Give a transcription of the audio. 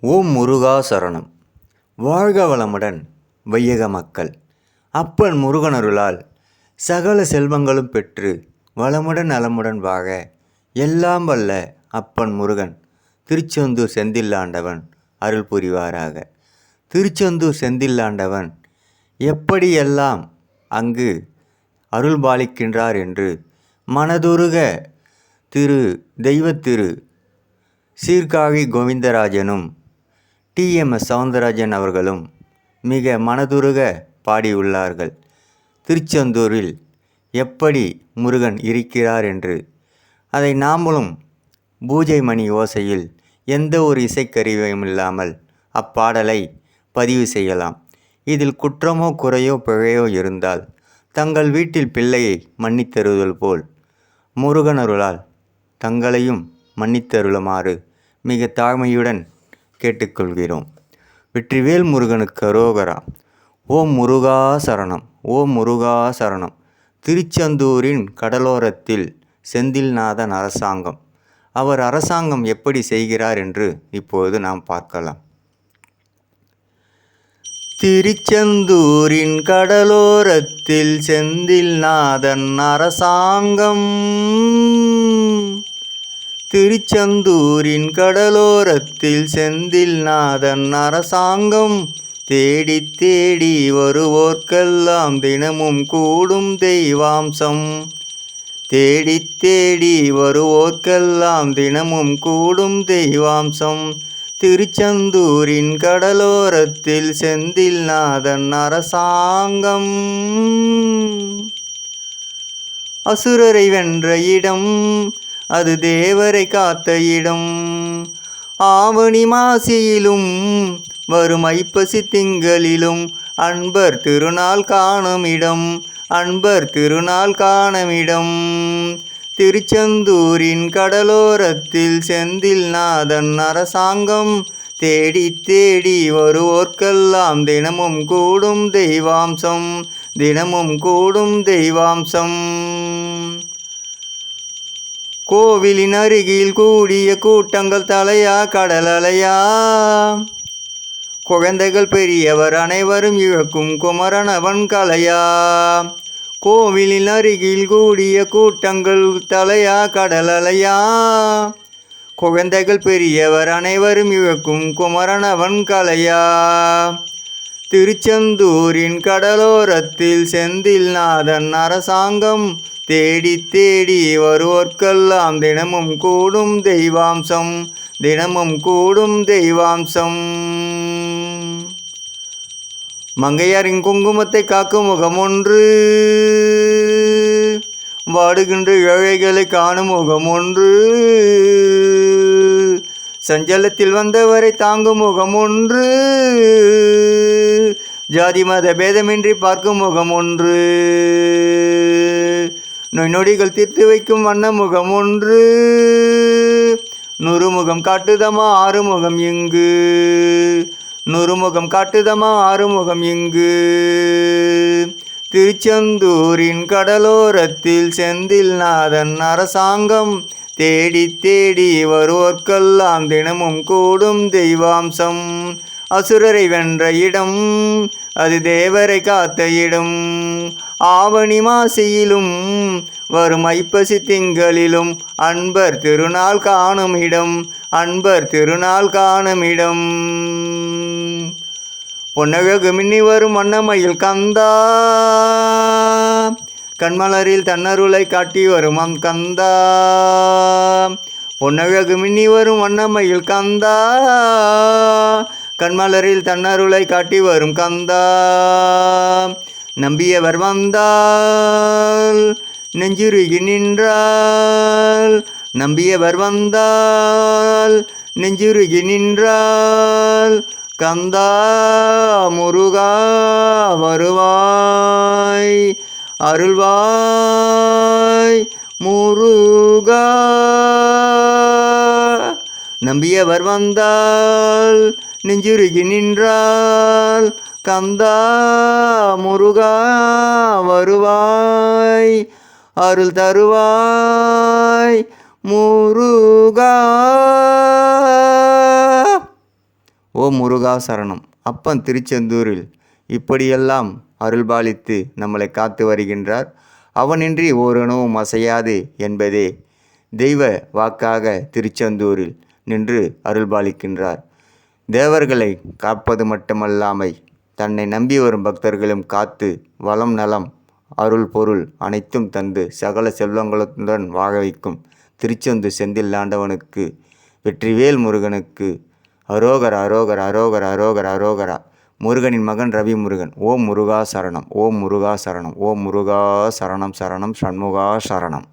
ஓம் முருகா சரணம். வாழ்க வளமுடன் வையக மக்கள். அப்பன் முருகனருளால் சகல செல்வங்களும் பெற்று வளமுடன் நலமுடன் வாக எல்லாம் வல்ல அப்பன் முருகன் திருச்செந்தூர் செந்தில்லாண்டவன் அருள் புரிவாராக. திருச்செந்தூர் செந்தில்லாண்டவன் எப்படியெல்லாம் அங்கு அருள் பாலிக்கின்றார் என்று மனதுருக திரு தெய்வத்திரு சீர்காழி கோவிந்தராஜனும் டிஎம்எஸ் சவுந்தரராஜன் அவர்களும் மிக மனதுருக பாடியுள்ளார்கள். திருச்செந்தூரில் எப்படி முருகன் இருக்கிறார் என்று. அதை நாமளும் பூஜை மணி ஓசையில் எந்த ஒரு இசைக்கருவியும் இல்லாமல் அப்பாடலை பதிவு செய்யலாம். இதில் குற்றமோ குறையோ பிழையோ இருந்தால் தங்கள் வீட்டில் பிள்ளையை மன்னித்தருதல் போல் முருகனருளால் தங்களையும் மன்னித்தருளுமாறு மிக தாழ்மையுடன் கேட்டுக்கொள்கிறோம். வெற்றிவேல் முருகனுக்கு அரோகரா. ஓம் முருகா சரணம் ஓம் முருகா சரணம். திருச்செந்தூரின் கடலோரத்தில் செந்தில்நாதன் அரசாங்கம். அவர் அரசாங்கம் எப்படி செய்கிறார் என்று இப்போது நாம் பார்க்கலாம். திருச்செந்தூரின் கடலோரத்தில் செந்தில்நாதன் அரசாங்கம். திருச்செந்தூரின் கடலோரத்தில் செந்தில் நாதன் அரசாங்கம் தேடி தேடி வருவோர்க்கெல்லாம் தினமும் கூடும் தெய்வாம்சம். தேடி தேடி வருவோர்க்கெல்லாம் தினமும் கூடும் தெய்வாம்சம். திருச்செந்தூரின் கடலோரத்தில் செந்தில் நாதன் அரசாங்கம். அசுரரை வென்ற இடம் அது தேவரை காத்த இடம் ஆவணி மாசியிலும் வரும் ஐப்பசி திங்களிலும் அன்பர் திருநாள் காணும் இடம் அன்பர் திருநாள் காணும் இடம் திருச்செந்தூரின் கடலோரத்தில் செந்தில் நாதன் அரசாங்கம் தேடி தேடி வருவோர்க்கெல்லாம் தினமும் கூடும் தெய்வாம்சம் தினமும் கூடும் தெய்வாம்சம். கோவிலின் அருகில் கூடிய கூட்டங்கள் தலையா கடலலையா குழந்தைகள் பெரியவர் அனைவரும் இழக்கும் குமரனவன் கலையா. கோவிலின் அருகில் கூடிய கூட்டங்கள் தலையா கடலலையா குழந்தைகள் பெரியவர் அனைவரும் இழக்கும் குமரனவன் கலையா. திருச்செந்தூரின் கடலோரத்தில் செந்தில் நாதன் அரசாங்கம் தேடி தேடி வருவோர்க்கெல்லாம் தினமும் கூடும் தெய்வாம்சம் தினமும் கூடும் தெய்வாம்சம். மங்கையாரின் குங்குமத்தை காக்கும் முகம் ஒன்று வாடுகின்ற ஏழைகளை காணும் முகம் ஒன்று. சஞ்சலத்தில் வந்தவரை தாங்கும் முகம் ஒன்று. ஜாதி மத பேதமின்றி பார்க்கும் முகம் ஒன்று. நொய் நொடிகள் தீர்த்து வைக்கும் வண்ண முகம் ஒன்று. நுறுமுகம் காட்டுதமா ஆறுமுகம் இங்கு. நுறுமுகம் காட்டுதமா ஆறுமுகம் இங்கு. திருச்செந்தூரின் கடலோரத்தில் செந்தில் நாதன் அரசாங்கம் தேடி தேடி வருவோர்க்கெல்லாம் தினமும் கூடும் தெய்வாம்சம். அசுரரை வென்ற இடம் அது தேவரை காத்த இடம். ஆவணி மாசியிலும் வரும் ஐப்பசி திங்களிலும் அன்பர் திருநாள் காணும் இடம் அன்பர் திருநாள் காணும் இடம். பொன்னழகு மின்னி வரும் வண்ணமயில் கந்தா கண்மலரில் தன்னருளை காட்டி வரும் அம் கந்தா. பொன்னழகு மின்னி வரும் வண்ணமையில் கந்தா. கண்மலரில் தன்னருளை காட்டி வரும் கந்தா. நம்பியவர் வந்தால் நெஞ்சுருகி நின்றால். நம்பியவர் வந்தால் நெஞ்சுருகி நின்றால். கந்தா முருகா வருவாய். அருள்வாய் முருகா. நம்பியவர் வந்தால் நெஞ்சுருகி நின்றால் கந்தா முருகா வருவாய் அருள் தருவாய் முருகா. ஓ முருகா சரணம். அப்பன் திருச்செந்தூரில் இப்படியெல்லாம் அருள்பாலித்து நம்மளை காத்து வருகின்றார். அவனின்றி ஓரணவும் அசையாது என்பதே தெய்வ வாக்காக திருச்செந்தூரில் நின்று அருள்பாலிக்கின்றார். தேவர்களை காப்பது மட்டுமல்லாமை தன்னை நம்பி வரும் பக்தர்களும் காத்து வளம் நலம் அருள் பொருள் அனைத்தும் தந்து சகல செல்வங்களுடன் வாழ வைக்கும் திருச்செந்தூர் செந்தில் ஆண்டவனுக்கு வெற்றிவேல் முருகனுக்கு அரோகர் அரோகர் அரோகர் அரோகர் அரோகரா. முருகனின் மகன் ரவி முருகன் ஓம் முருகா சரணம் ஓம் முருகா சரணம் ஓம் முருகா சரணம் சரணம் சண்முகா சரணம்.